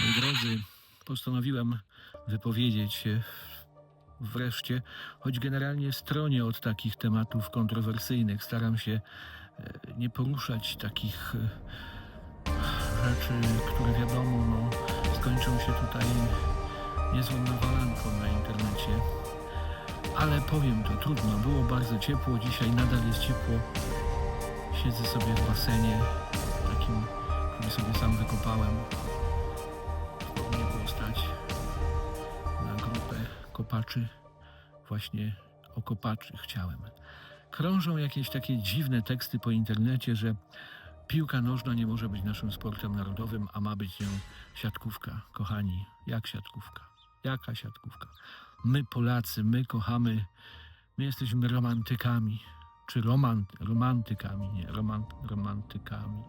Moi drodzy, postanowiłem wypowiedzieć się wreszcie, choć generalnie stronię od takich tematów kontrowersyjnych. Staram się e, nie poruszać takich e, rzeczy, które wiadomo, no, skończą się tutaj niezłą nawalanką na internecie. Ale powiem to, trudno. Było bardzo ciepło, dzisiaj nadal jest ciepło. Siedzę sobie w basenie, takim, który sobie sam wykopałem. Kopaczy. Właśnie o kopaczy chciałem. Krążą jakieś takie dziwne teksty po internecie, że piłka nożna nie może być naszym sportem narodowym, a ma być nią siatkówka. Kochani, jak siatkówka? Jaka siatkówka? My Polacy, my kochamy, my jesteśmy romantykami. Czy romant, romantykami, nie, romant, romantykami.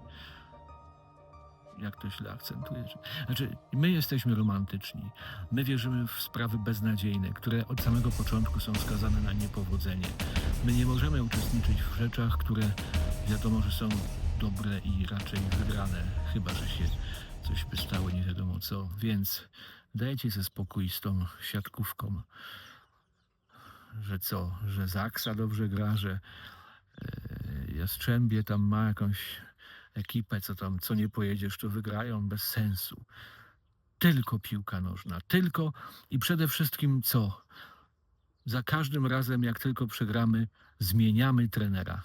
Jak to źle akcentuję. Znaczy, my jesteśmy romantyczni. My wierzymy w sprawy beznadziejne, które od samego początku są skazane na niepowodzenie. My nie możemy uczestniczyć w rzeczach, które wiadomo, że są dobre i raczej wybrane, chyba że się coś by stało nie wiadomo co. Więc dajcie sobie spokój z tą siatkówką. Że co, że Zaksa dobrze gra, że e, Jastrzębie tam ma jakąś ekipę, co tam, co nie pojedziesz, to wygrają bez sensu. Tylko piłka nożna, tylko i przede wszystkim co? Za każdym razem, jak tylko przegramy, zmieniamy trenera.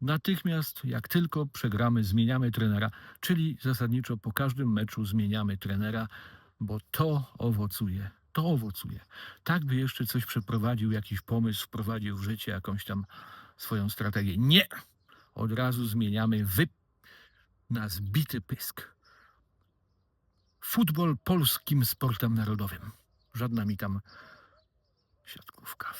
Natychmiast, jak tylko przegramy, zmieniamy trenera, czyli zasadniczo po każdym meczu zmieniamy trenera, bo to owocuje. To owocuje. Tak by jeszcze coś przeprowadził, jakiś pomysł, wprowadził w życie jakąś tam swoją strategię. Nie! Od razu zmieniamy wy na zbity pysk. Futbol polskim sportem narodowym. Żadna mi tam siatkówka.